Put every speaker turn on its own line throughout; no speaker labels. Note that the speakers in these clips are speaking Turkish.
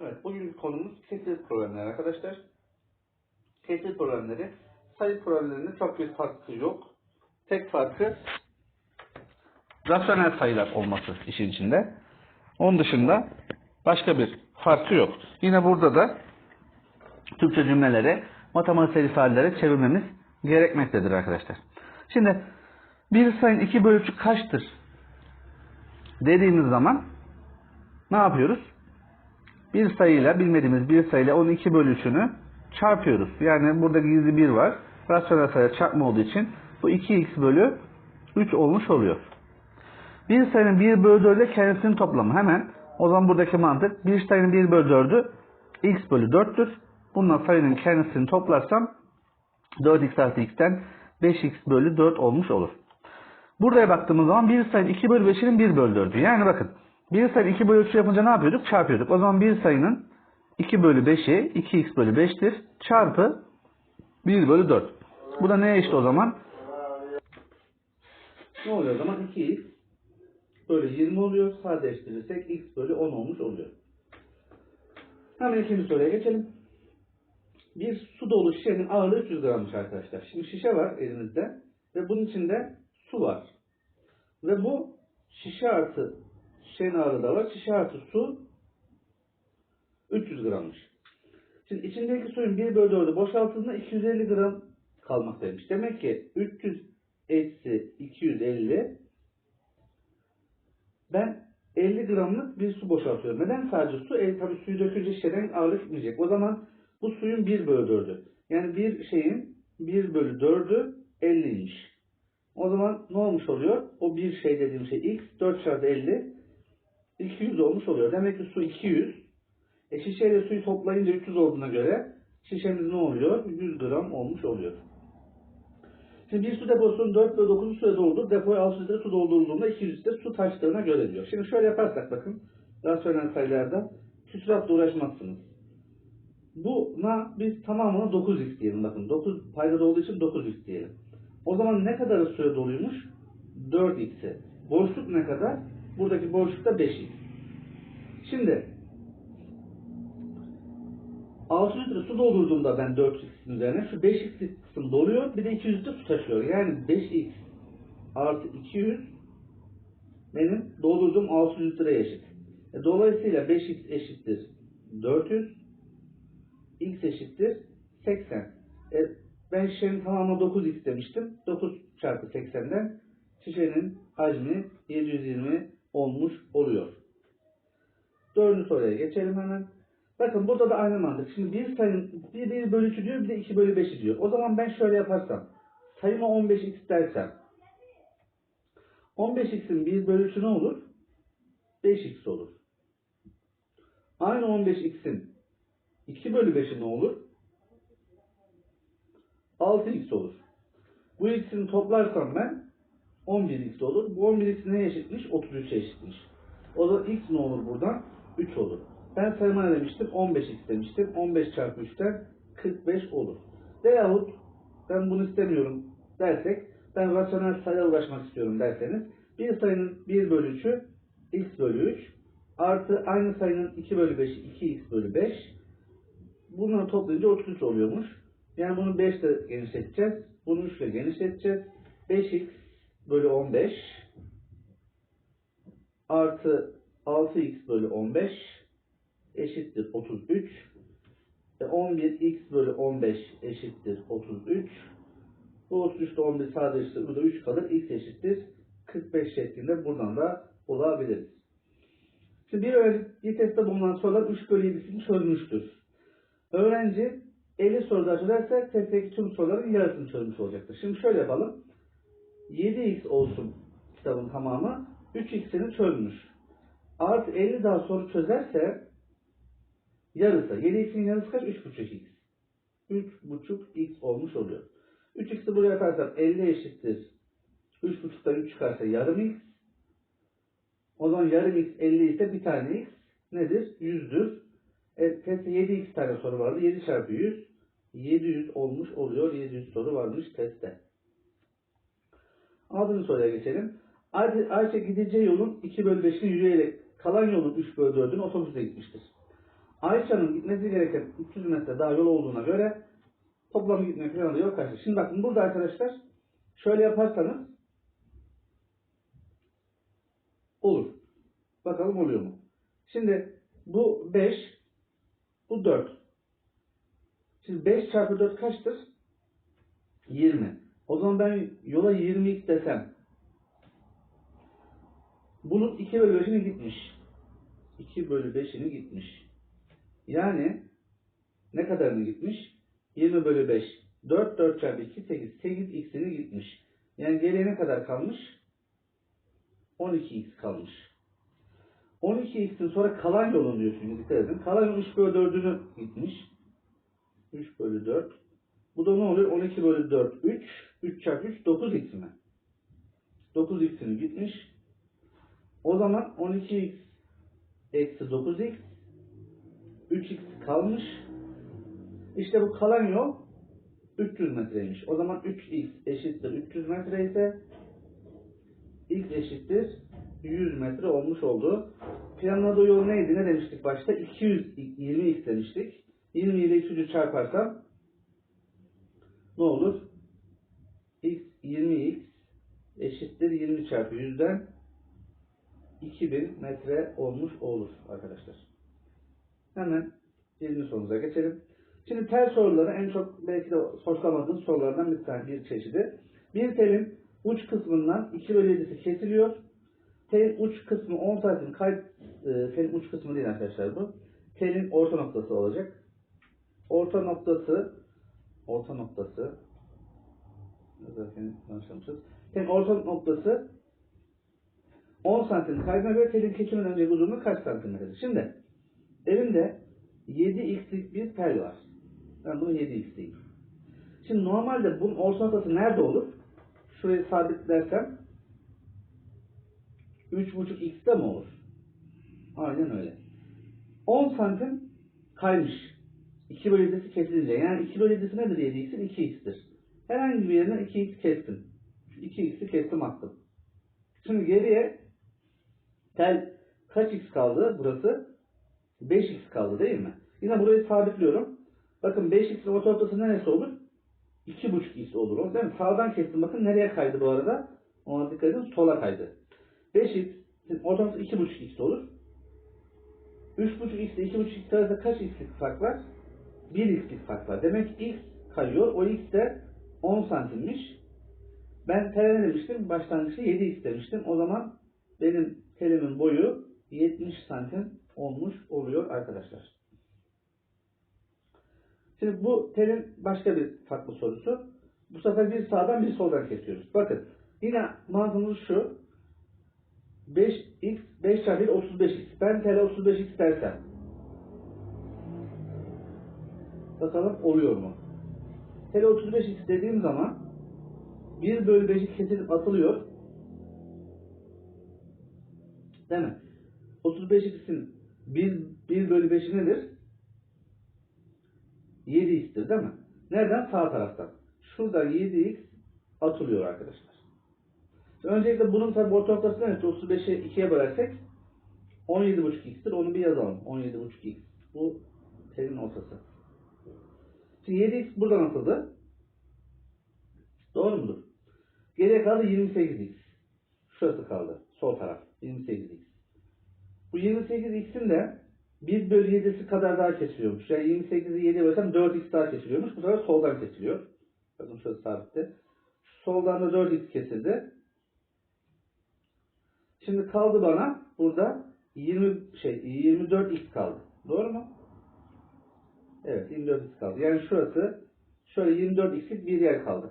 Evet, bugünkü konumuz kesir problemleri arkadaşlar. Kesir problemleri, sayı problemlerinde çok bir farkı yok. Tek farkı rasyonel sayılar olması işin içinde. Onun dışında başka bir farkı yok. Yine burada da Türkçe cümleleri matematiksel ifadelere çevirmemiz gerekmektedir arkadaşlar. Şimdi bir sayının 2 bölü 3'ü kaçtır dediğimiz zaman ne yapıyoruz? Bir sayıyla bilmediğimiz bir sayıyla onun 2 bölü 3'ünü çarpıyoruz. Yani burada gizli 1 var. Rasyonel sayı çarpma olduğu için bu 2x bölü 3 olmuş oluyor. Bir sayının 1 bölü 4'ü kendisinin toplamı. Hemen o zaman buradaki mantık bir sayının 1 bölü 4'ü x bölü 4'tür. Bununla sayının kendisini toplarsam 4x artı x'ten 5x bölü 4 olmuş olur. Buraya baktığımız zaman bir sayının 2 bölü 5'inin 1 bölü 4'ü. Yani bakın bir sayının 2 bölü 3 yapınca ne yapıyorduk? Çarpıyorduk. O zaman bir sayının 2 bölü 5'i 2x bölü 5'tir. Çarpı 1 bölü 4. Bu da neye eşit o zaman? Ne oluyor o zaman? 2x bölü 20 oluyor. Sadeleştirirsek x bölü 10 olmuş oluyor. Hemen ikinci soruya geçelim. Bir su dolu şişenin ağırlığı 300 grammış arkadaşlar. Şimdi şişe var elimizde ve bunun içinde su var. Ve bu şişe artı şişenin ağırlığı da var. Şişe artı su 300 grammış. Şimdi içindeki suyun 1 bölü 4'ü boşaltıldığında 250 gram kalmaktaymış. Demek ki 300 eksi 250 ben 50 gramlık bir su boşaltıyorum. Neden sadece su? E, tabii suyu dökünce şişeden ağırlık gitmeyecek. O zaman bu suyun 1 bölü 4'ü. Yani bir şeyin 1 bölü 4'ü 50'ymiş. O zaman ne olmuş oluyor? O bir şey dediğim şey x 4 çarpı 50 200 olmuş oluyor. Demek ki su 200. E şişeyle suyu toplayınca 300 olduğuna göre şişemiz ne oluyor? 100 gram olmuş oluyor. Şimdi bir su deposunun 4 bölü 9'u suya doldur. Depoya 600 litre su doldurulduğunda 200 litre su taştığına göre diyor. Şimdi şöyle yaparsak bakın. Rasyonel sayılarda küsuratla uğraşmazsınız. Buna biz tamamına 9x diyelim. Bakın 9 paydada olduğu için 9x diyelim. O zaman ne kadar suya doluymuş? 4x'e. Boşluk ne kadar? Buradaki boşlukta 5x. Şimdi 600 litre su doldurduğumda ben 4x'in üzerine şu 5x'lik kısım doluyor. Bir de 200 litre su taşıyor. Yani 5x artı 200 benim doldurduğum 600 litreye eşit. E, dolayısıyla 5x eşittir 400 x eşittir 80. E, ben şişenin tamamına 9x demiştim. 9 çarpı 80'den şişenin hacmi 720 olmuş oluyor. Dördüncü soruya geçelim hemen. Bakın burada da aynı mantık. Şimdi bir sayının bir 1 bölü 3'ü diyor bir de 2 bölü 5'i diyor. O zaman ben şöyle yaparsam sayıma 15x dersem 15x'in 1 bölü 3'ü ne olur? 5x olur. Aynı 15x'in 2 bölü 5'i ne olur? 6x olur. Bu x'ini toplarsam ben 11x olur. Bu 11x neye eşitmiş? 33'e eşitmiş. O zaman x ne olur buradan? 3 olur. Ben sayıma ne demiştim? 15x demiştim. 15 çarpı 3'ten 45 olur. Veyahut ben bunu istemiyorum dersek ben rasyonel sayıya ulaşmak istiyorum derseniz bir sayının 1 bölü 3'ü x bölü 3 artı aynı sayının 2 bölü 5'i 2x bölü 5 bunları toplayınca 33 oluyormuş. Yani bunu 5 ile genişleteceğiz. Bunu 3 ile genişleteceğiz. 5x bölü 15 artı 6x bölü 15 eşittir 33. E 11x bölü 15 eşittir 33. Bu 33 ile 11 sadeleştirir. Burada 3 kalır. x eşittir 45 şeklinde buradan da bulabiliriz. Şimdi bir öğrenci testte bulunan sorular 3 bölü 7'sini çözmüştür. Öğrenci 50 soruda çözerse testteki tüm soruların yarısını çözmüş olacaktır. Şimdi şöyle yapalım. 7x olsun kitabın tamamı. 3x'ini çözmüş. Artı 50 daha soru çözerse yarısı. 7x'in yarısı kaç? 3.5x. 3.5x olmuş oluyor. 3x'i buraya atarsam 50 eşittir. 3.5'dan 3 çıkarsa yarım x. O zaman yarım x 50 ise bir tane x nedir? 100'dür. E, testte 7x tane soru vardı. 7 çarpı 100. 700 olmuş oluyor. 700 soru varmış testte. Altıncı soruya geçelim. Ayşe, gideceği yolun 2 bölü 5'ini yürüyerek kalan yolun 3 bölü 4'ünü otobüsle gitmiştir. Ayça'nın gitmesi gereken 300 metre daha yol olduğuna göre toplam gitme planı yol kaçtır? Şimdi bakın burada arkadaşlar şöyle yaparsanız olur. Bakalım oluyor mu? Şimdi bu 5 bu 4. Şimdi 5 çarpı 4 kaçtır? 20. O zaman ben yola 20x desem bunun 2 bölü 5'ini gitmiş. 2 bölü 5'ini gitmiş. Yani ne kadarını gitmiş? 20 bölü 5. 4, 4 çarpı 2, 8. 8x'ini gitmiş. Yani geriye ne kadar kalmış? 12x kalmış. 12x'in sonra kalan yolun diyor şimdi dikkat edin. Kalan yolun 3 bölü 4'ünü gitmiş. 3 bölü 4. Bu da ne oluyor? 12 bölü 4, 3. 3 çarpı 3, 9x mi? 9x'ini gitmiş. O zaman 12x eksi 9x 3x kalmış. İşte bu kalan yol 300 metreymiş. O zaman 3x eşittir 300 metre ise x eşittir 100 metre olmuş oldu. Planladığı yol neydi? Ne demiştik başta? 220x demiştik. 20 ile 200'ü çarparsam ne olur? x 20x eşittir 20 çarpı 100'den 2000 metre olmuş olur arkadaşlar. Hemen birinci sorumuza geçelim. Şimdi tel soruları en çok belki de hoşlamadığınız sorulardan bir tane bir çeşidi. Bir telin uç kısmından 2 bölü 7'si kesiliyor. Telin uç kısmı 10 santim kay e, telin uç kısmı değil arkadaşlar bu. Telin orta noktası olacak. Orta noktası orta noktası zaten yanlışlamışız. Telin orta noktası 10 santim kaydına göre telin kesiminden önceki uzunluğu kaç santimetredir? Şimdi elimde 7x'lik bir tel var. Ben bunu 7x diyeyim. Şimdi normalde bunun orta noktası nerede olur? Şurayı sabitlersem 3.5x'te mi olur? Aynen öyle. 10 santim kaymış. 2 bölü 7'si kesilince. Yani 2 bölü 7'si nedir 7x'in? 2x'tir. Herhangi bir yerine 2x kestim. Şu 2x'i kestim attım. Şimdi geriye tel kaç x kaldı burası? 5x kaldı değil mi? Yine burayı sabitliyorum. Bakın 5x'in orta noktası neresi olur? 2.5x olur. O değil mi? Sağdan kestim. Bakın nereye kaydı bu arada? Ona dikkat edin. Sola kaydı. 5x orta noktası 2.5x olur. 3.5x ile 2.5x arasında kaç x'lik fark var? 1x'lik fark var. Demek x kayıyor. O x de 10 santimmiş. Ben ne demiştim? Başlangıçta 7x demiştim. O zaman benim telimin boyu 70 santim olmuş oluyor arkadaşlar. Şimdi bu telin başka bir farklı sorusu. Bu sefer bir sağdan bir soldan kesiyoruz. Bakın yine mantığımız şu. 5x 5 çarpı 1 35x. Ben tele 35x dersem. Bakalım oluyor mu? Tele 35x dediğim zaman 1 bölü 5'i kesilip atılıyor. Değil mi? 35x'in 1, 1 bölü 5'i nedir? 7x'tir değil mi? Nereden? Sağ taraftan. Şuradan 7x atılıyor arkadaşlar. Öncelikle bunun tabi orta noktası neresi? 35'i 2'ye bölersek 17.5x'tir. Onu bir yazalım. 17.5x. Bu telin ortası. Şimdi 7x buradan atıldı. Doğru mudur? Geriye kaldı 28x. Şurası kaldı. Sol taraf. 28x. Bu 28x'in de 1 bölü 7'si kadar daha kesiliyormuş. Yani 28'i 7'ye bölsem 4x daha kesiliyormuş. Bu sefer soldan kesiliyor. Bakın şurası sabitti. Soldan da 4x kesildi. Şimdi kaldı bana burada 20 şey 24x kaldı. Doğru mu? Evet 24x kaldı. Yani şurası şöyle 24x'lik bir yer kaldı.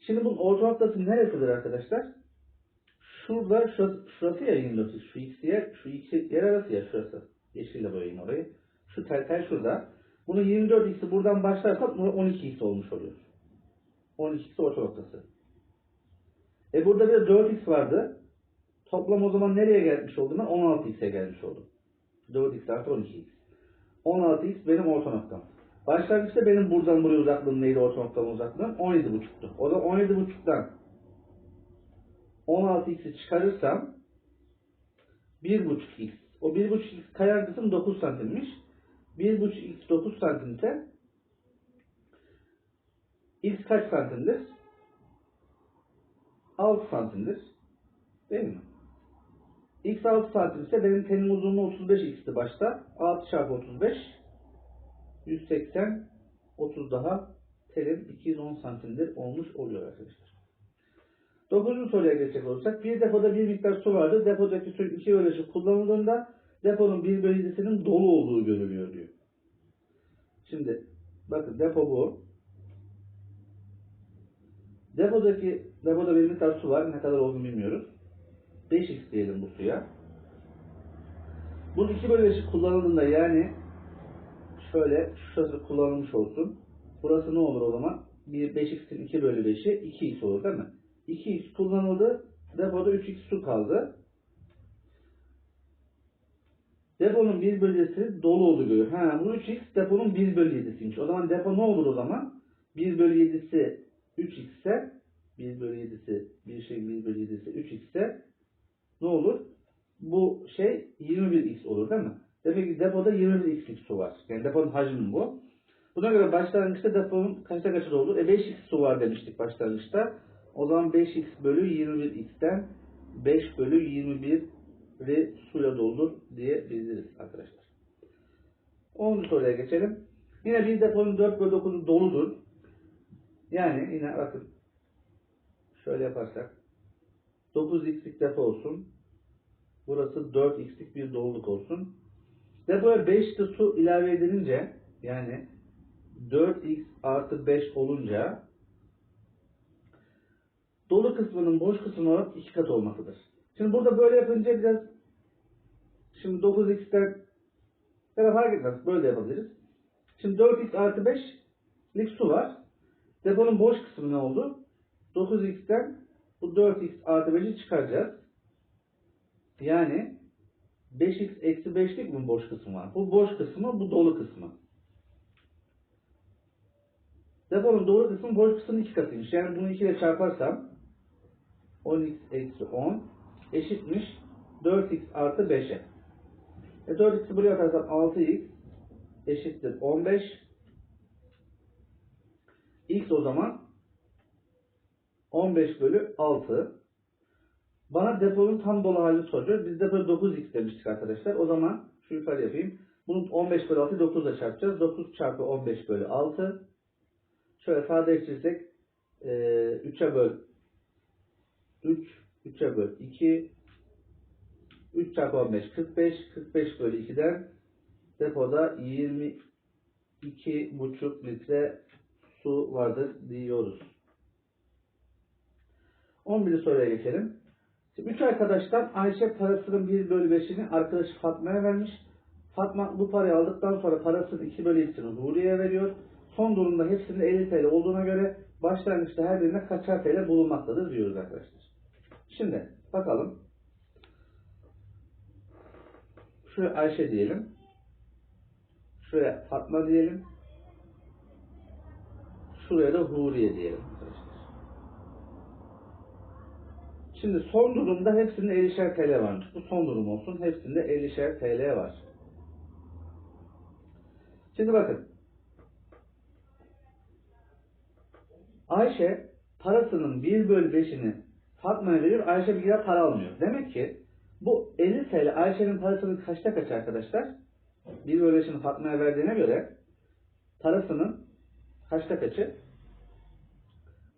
Şimdi bunun orta noktası neresidir arkadaşlar? Şurada şurası, şurası ya 24x. Şu x yer, şu iki yer arası ya şurası. Yeşille boyayın orayı. Şu tel tel şurada. Bunu 24x'i buradan başlarsak 12x olmuş oluyor. 12x orta noktası. E burada bir de 4x vardı. Toplam o zaman nereye gelmiş oldum ben? 16x'e gelmiş oldum. 4x artı 12x. 16x benim orta noktam. Başlangıçta benim buradan buraya uzaklığım neydi orta noktamın uzaklığım? 17.5'tu. O da 17.5'tan 16x'i çıkarırsam 1.5x. O 1.5x kayan kısım 9 santimmiş. 1,5 x 9 santimse x kaç santimdir? 6 santimdir. Değil mi? X 6 santimse benim tenim uzunluğu 35 x'ti başta. 6 çarpı 35 180 30 daha terim 210 santimdir olmuş oluyor arkadaşlar. Dokuzuncu soruya geçecek olursak bir depoda bir miktar su vardır. Depodaki su iki bölüşü kullanıldığında deponun bir bölü yedisinin dolu olduğu görülüyor diyor. Şimdi bakın depo bu. Depodaki depoda bir miktar su var. Ne kadar olduğunu bilmiyoruz. 5x diyelim bu suya. Bunun iki bölü kullanıldığında yani şöyle şurası kullanılmış olsun. Burası ne olur o zaman? Bir 5x'in 2 bölü 5'i 2x olur değil mi? 2x kullanıldı. Depoda 3x su kaldı. Deponun 1 bölgesi dolu görüyor. Ha bu 3x deponun 1 bölü 7'siymiş. O zaman depo ne olur o zaman? 1 bölü 7'si 3x ise 1 bölü 7'si bir şeyin 1 bölü 7'si 3x ise ne olur? Bu şey 21x olur değil mi? Demek ki depoda 21x'lik su var. Yani deponun hacmi bu. Buna göre başlangıçta deponun kaçta kaçta doldu? E 5x su var demiştik başlangıçta. O zaman 5x bölü 21x'ten 5 bölü 21 ve suyla doldur diyebiliriz arkadaşlar. 10. soruya geçelim. Yine bir deponun 4 bölü 9'u doludur. Yani yine bakın şöyle yaparsak 9x'lik depo olsun. Burası 4x'lik bir doluluk olsun. Depoya 5 de su ilave edilince yani 4x artı 5 olunca dolu kısmının boş kısmına oranı 2 kat olmasıdır. Şimdi burada böyle yapınca biraz şimdi 9x'ten ya fark etmez böyle yapabiliriz. Şimdi 4x artı 5'lik su var. Deponun boş kısmı ne oldu? 9x'ten bu 4x artı 5'i çıkaracağız. Yani 5x eksi 5'lik mi boş kısmı var? Bu boş kısmı, bu dolu kısmı. Deponun dolu kısmı boş kısmının iki katıymış. Yani bunu 2 ile çarparsam 10x eksi 10 eşitmiş 4x artı 5'e. E 4x'i buraya atarsam 6x eşittir 15. x o zaman 15 bölü 6. Bana deponun tam dolu halini soruyor. Biz depoda 9x demiştik arkadaşlar. O zaman şu yukarı yapayım. Bunu 15 bölü 6'yı 9 ile çarpacağız. 9 çarpı 15 bölü 6. Şöyle sadeleştirirsek 3'e böl 3, 3'e böl 2, 3 çarpı 15 45, 45 bölü 2'den depoda 22,5 litre su vardır diyoruz. 11. soruya geçelim. Şimdi üç arkadaştan Ayşe parasının 1 bölü 5'ini arkadaşı Fatma'ya vermiş. Fatma bu parayı aldıktan sonra parasının 2 bölü 2'sini Huriye'ye veriyor. Son durumda hepsinin 50 TL olduğuna göre başlangıçta her birine kaçar TL bulunmaktadır diyoruz arkadaşlar. Şimdi bakalım. Şuraya Ayşe diyelim. Şuraya Fatma diyelim. Şuraya da Huriye diyelim arkadaşlar. Şimdi son durumda hepsinde 50'şer TL varmış. Bu son durum olsun. Hepsinde 50'şer TL var. Şimdi bakın. Ayşe parasının 1 bölü 5'ini Fatma'ya veriyor. Ayşe bir lira para almıyor. Demek ki bu 50 TL Ayşe'nin parasının kaçta kaç arkadaşlar? 1 bölü 5'ini Fatma'ya verdiğine göre parasının kaçta kaçı?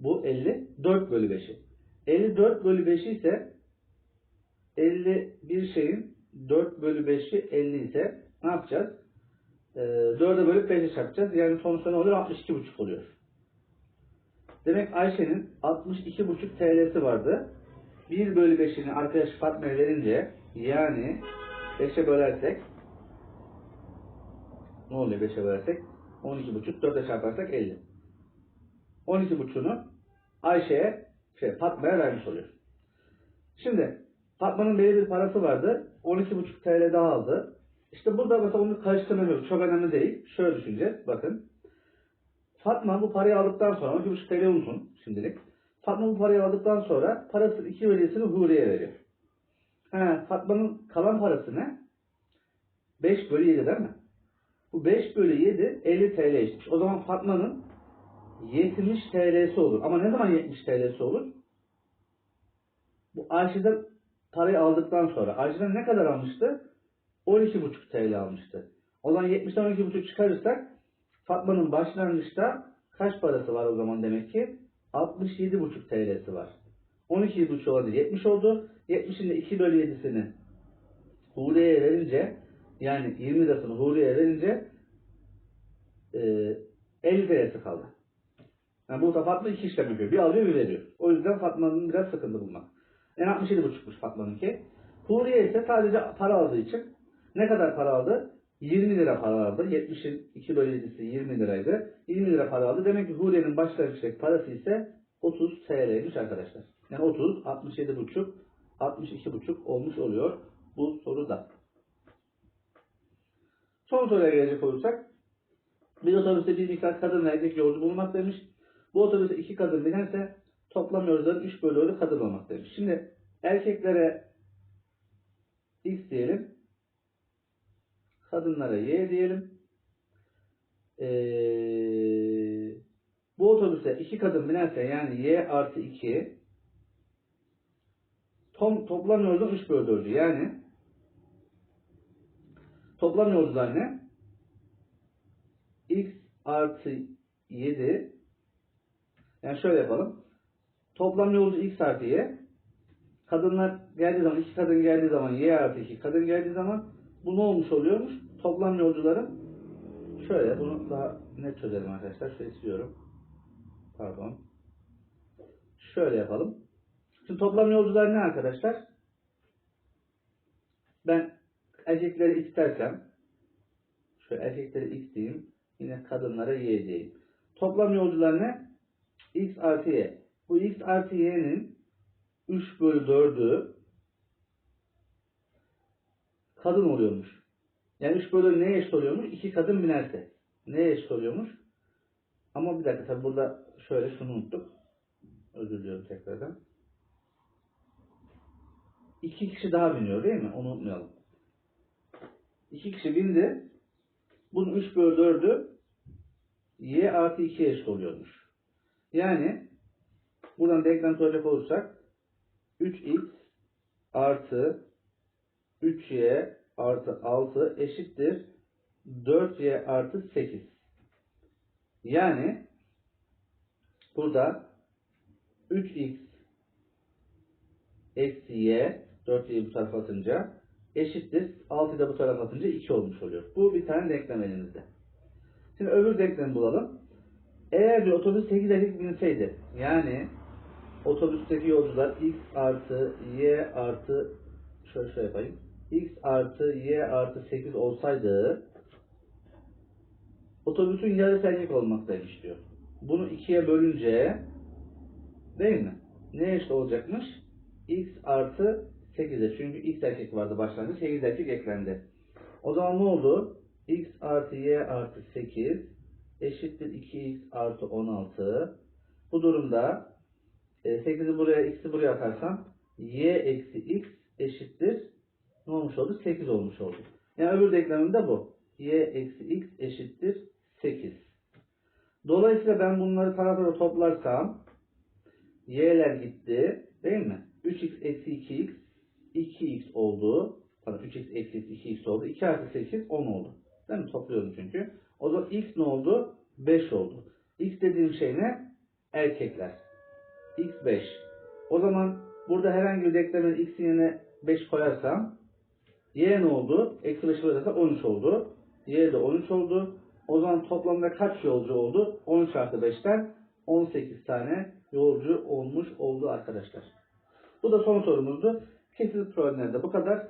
Bu 54 bölü 5'i. 54 bölü 5'i ise 51 şeyin 4 bölü 5'i 50 ise ne yapacağız? Ee, 4'e bölüp 5'e çarpacağız. Yani sonuçta ne oluyor? 62,5 oluyor. Demek Ayşe'nin 62,5 TL'si vardı. 1 bölü 5'ini arkadaş Fatma'ya verince yani 5'e bölersek ne oluyor 5'e bölersek? 12,5 4'e çarparsak 50. 12,5'unu Ayşe'ye şey Fatma'ya vermiş oluyor. Şimdi Fatma'nın belli bir parası vardı. 12,5 TL daha aldı. İşte burada mesela onu karıştırmam yok. Çok önemli değil. Şöyle düşüneceğiz. Bakın. Fatma bu parayı aldıktan sonra 12,5 TL unutun şimdilik. Fatma bu parayı aldıktan sonra parasının iki bölgesini Huriye'ye veriyor. He, Fatma'nın kalan parası ne? 5 bölü 7 değil mi? Bu Bu 5 bölü 7 50 TL eşitmiş. O zaman Fatma'nın 70 TL'si olur. Ama ne zaman 70 TL'si olur? Bu Ayşe'den parayı aldıktan sonra. Ayşe'den ne kadar almıştı? 12,5 TL almıştı. O zaman 70'ten 12,5 çıkarırsak Fatma'nın başlangıçta kaç parası var o zaman demek ki? 67,5 TL'si var. 12,5 oldu 70 oldu. 70'in de 2 bölü 7'sini Huriye'ye verince yani 20 lirasını Huriye'ye verince e, 50 TL'si kaldı. Yani burada Fatma iki işlem yapıyor. Bir alıyor bir veriyor. O yüzden Fatma'nın biraz sıkıntı bulmak. En 67,5'muş Fatma'nınki. Huriye ise sadece para aldığı için ne kadar para aldı? 20 lira para aldı. 70'in 2 bölü 7'si 20 liraydı. 20 lira para aldı. Demek ki Huriye'nin başlangıçtaki parası ise 30 TL'ymiş arkadaşlar. Yani 30, 67,5, 62,5 olmuş oluyor bu soruda. Son soruya gelecek olursak bir otobüste bir miktar kadın ve erkek yolcu bulunmaktaymış. Bu otobüste iki kadın binerse toplam yolcuların 3 bölü 4'ü kadın olmaktaymış. Şimdi erkeklere X diyelim. Kadınlara Y diyelim. Ee, bu otobüse iki kadın binerse yani Y artı 2 tom, toplam yolcuların 3 bölü 4'ü yani toplam yolcular ne? X artı 7 yani şöyle yapalım. Toplam yolcu X artı Y. Kadınlar geldiği zaman, iki kadın geldiği zaman, Y artı 2 kadın geldiği zaman bu ne olmuş oluyormuş? Toplam yolcuların şöyle, bunu daha net çözelim arkadaşlar. Şöyle istiyorum. Pardon. Şöyle yapalım. Şimdi toplam yolcular ne arkadaşlar? Ben erkekleri X dersem şöyle erkekleri X diyeyim. Yine kadınlara Y diyeyim. Toplam yolcular ne? X artı Y. Bu X artı Y'nin 3 bölü 4'ü kadın oluyormuş. Yani 3 bölü neye eşit oluyormuş? 2 kadın binerse. Neye eşit oluyormuş? Ama bir dakika tabi burada şöyle şunu unuttuk. Özür diliyorum tekrardan. 2 kişi daha biniyor değil mi? Onu unutmayalım. 2 kişi bindi. Bunun 3 bölü 4'ü y artı 2 eşit oluyormuş. Yani buradan denklem soracak olursak 3x artı 3y artı 6 eşittir 4y artı 8. Yani burada 3x eksi y 4y'yi bu tarafa atınca eşittir 6'yı da bu tarafa atınca 2 olmuş oluyor. Bu bir tane denklem elimizde. Şimdi öbür denklemi bulalım. Eğer bir otobüs 8 erkek binseydi yani otobüsteki yolcular x artı y artı şöyle şöyle yapayım. x artı y artı 8 olsaydı otobüsün yarısı erkek olmaktaymış diyor. Bunu ikiye bölünce değil mi? Ne eşit olacakmış? x artı 8'e. Çünkü x erkek vardı başlangıçta. 8 erkek eklendi. O zaman ne oldu? x artı y artı 8 eşittir 2x artı 16. Bu durumda 8'i buraya, x'i buraya atarsam y eksi x eşittir ne olmuş oldu? 8 olmuş oldu. Yani öbür denklemim de bu. y eksi x eşittir 8. Dolayısıyla ben bunları tarafa toplarsam y'ler gitti. Değil mi? 3x eksi 2x 2x oldu. Pardon 3x eksi 2x oldu. 2 artı 8 10 oldu. Değil mi? Topluyorum çünkü. O zaman x ne oldu? 5 oldu. X dediğim şey ne? Erkekler. X 5. O zaman burada herhangi bir denklemin x'in yerine 5 koyarsam y ne oldu? Eksi 5 koyarsam 13 oldu. Y de 13 oldu. O zaman toplamda kaç yolcu oldu? 13 artı 5'ten 18 tane yolcu olmuş oldu arkadaşlar. Bu da son sorumuzdu. Kesit problemlerde bu kadar.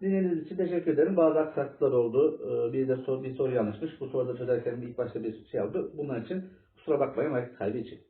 Dinlediğiniz için teşekkür ederim. Bazı aksaklıklar oldu. Ee, Bir de soru, bir soru yanlışmış. Bu soruda çözerken ilk başta bir şey oldu. Bunun için kusura bakmayın vakit kaybı için.